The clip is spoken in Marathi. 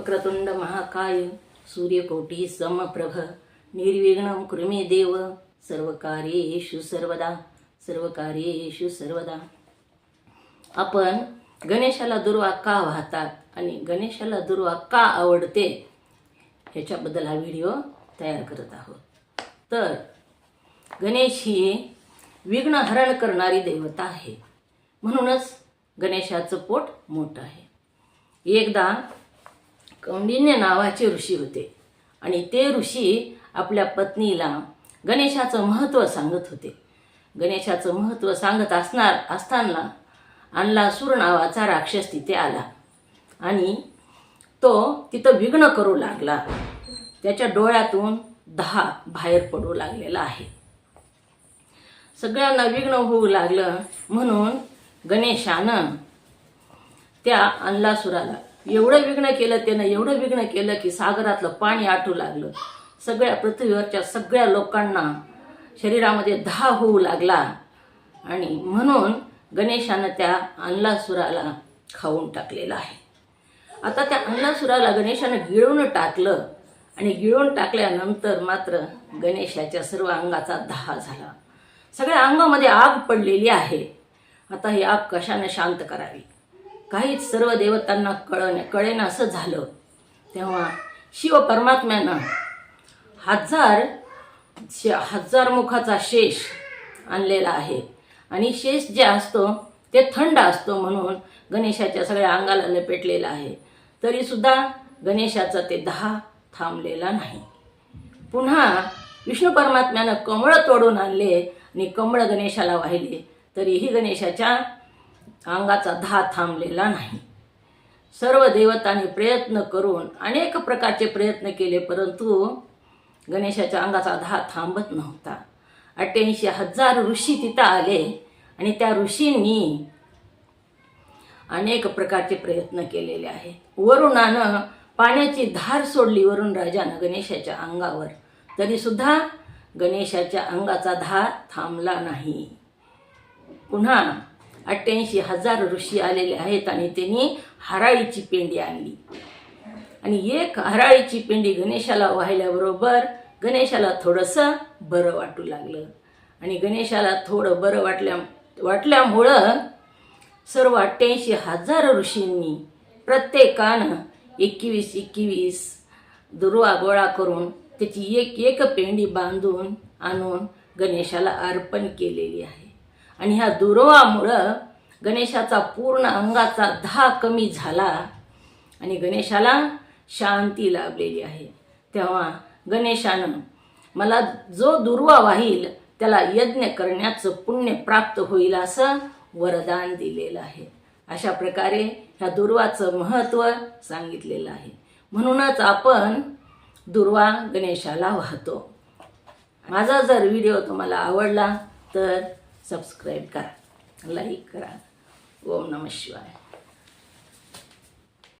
वक्रतुंड महाकाय सूर्यकोटी समप्रभ निर्विघ्नं कुर्मे देव सर्वकार्येषु सर्वदा सर्वकार्येषु सर्वदा. आपण गणेशाला दुर्वा का वाहतात आणि गणेशाला दुर्वा का आवडते ह्याच्याबद्दल हा व्हिडिओ तयार करत आहोत. तर गणेश ही विघ्नहरण करणारी देवता आहे. म्हणूनच गणेशाचं पोट मोठं आहे. एकदा कौंडिन्य नावाचे ऋषी होते. आणि ते ऋषी आपल्या पत्नीला गणेशाचं महत्त्व सांगत होते. गणेशाचं महत्त्व सांगत असणार असताना अनलासूर नावाचा राक्षस तिथे आला. आणि तो तिथं विघ्न करू लागला. त्याच्या डोळ्यातून दहा बाहेर पडू लागलेला आहे. सगळ्यांना विघ्न होऊ लागलं म्हणून गणेशानं त्या अनलासुराला एवढं विघ्न केलं त्यानं एवढं विघ्न केलं की सागरातलं पाणी आटू लागलं. सगळ्या पृथ्वीवरच्या सगळ्या लोकांना शरीरामध्ये दहा होऊ लागला. आणि म्हणून गणेशानं त्या अनलासुराला खाऊन टाकलेलं आहे. आता त्या अनलासुराला गणेशानं गिळून टाकलं. आणि गिळून टाकल्यानंतर मात्र गणेशाच्या सर्व अंगाचा दहा झाला. सगळ्या अंगामध्ये आग पडलेली आहे. आता ही आग कशानं शांत करावी? काहीच सर्व देवतांना कळणे कळेन असं झालं. तेव्हा शिव परमात्म्यानं हजार शे हजार मुखाचा शेष आणलेला आहे. आणि शेष जे असतो ते थंड असतो म्हणून गणेशाच्या सगळ्या अंगाला लपेटलेला आहे. तरीसुद्धा गणेशाचा ते दहा थांबलेला नाही. पुन्हा विष्णू परमात्म्यानं कमळं तोडून आणले आणि कमळ गणेशाला वाहिले. तरीही गणेशाच्या अंगाचा धा थांबलेला नाही. सर्व देवतांनी प्रयत्न करून अनेक प्रकारचे प्रयत्न केले परंतु गणेशाच्या अंगाचा धा थांबत नव्हता. अठ्ठ्याऐंशी हजार ऋषी तिथं आले आणि त्या ऋषींनी अनेक प्रकारचे प्रयत्न केलेले आहे वरुणानं पाण्याची धार सोडली वरुण राजानं गणेशाच्या अंगावर. तरी सुद्धा गणेशाच्या अंगाचा धार थांबला नाही. पुन्हा अठ्ठ्याऐंशी हजार ऋषी आलेले आहेत आणि त्यांनी हराळीची पेंडी आणली. आणि एक हराळीची पेंडी गणेशाला वाहिल्याबरोबर गणेशाला थोडंसं बरं वाटू लागलं. आणि गणेशाला थोडं बरं वाटल्या वाटल्यामुळं सर्व अठ्ठ्याऐंशी हजार ऋषींनी प्रत्येकानं एकवीस एकवीस दुर्वा गोळा करून त्याची एक एक पेंडी बांधून आणून गणेशाला अर्पण केलेली आहे. आणि ह्या दुर्वामुळं गणेशाचा पूर्ण अंगाचा धा कमी झाला आणि गणेशाला शांती लाभलेली आहे. तेव्हा गणेशानं मला जो दुर्वा वाहील त्याला यज्ञ करण्याचं पुण्य प्राप्त होईल असं वरदान दिलेलं आहे. अशा प्रकारे ह्या दुर्वाचं महत्त्व सांगितलेलं आहे. म्हणूनच आपण दुर्वा गणेशाला वाहतो. माझा जर व्हिडिओ तुम्हाला आवडला तर सबस्क्राईब करा लाईक करा. ओम नम शिवाय.